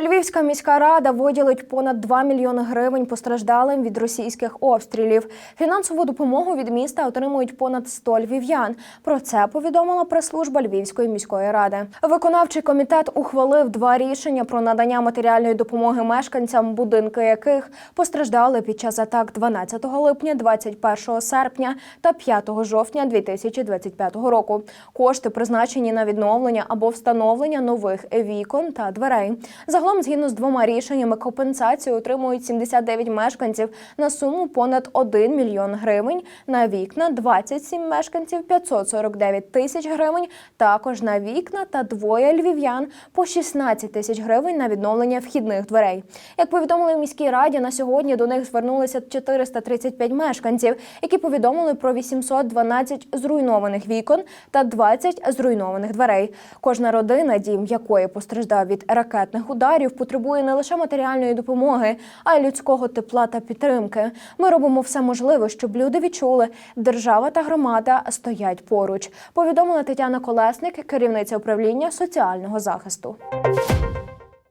Львівська міська рада виділить понад 2 мільйони гривень постраждалим від російських обстрілів. Фінансову допомогу від міста отримують понад 100 львів'ян. Про це повідомила прес-служба Львівської міської ради. Виконавчий комітет ухвалив два рішення про надання матеріальної допомоги мешканцям, будинки яких постраждали під час атак 12 липня, 21 серпня та 5 жовтня 2025 року. Кошти призначені на відновлення або встановлення нових вікон та дверей. Загалом, згідно з двома рішеннями, компенсацію отримують 79 мешканців на суму понад 1 мільйон гривень. На вікна 27 мешканців 549 тисяч гривень. Також на вікна та двоє львів'ян по 16 тисяч гривень на відновлення вхідних дверей. Як повідомили в міській раді, на сьогодні до них звернулися 435 мешканців, які повідомили про 812 зруйнованих вікон та 20 зруйнованих дверей. Кожна родина, дім якої постраждав від ракетних ударів, потребує не лише матеріальної допомоги, а й людського тепла та підтримки. Ми робимо все можливе, щоб люди відчули, держава та громада стоять поруч. Повідомила Тетяна Колесник, керівниця управління соціального захисту.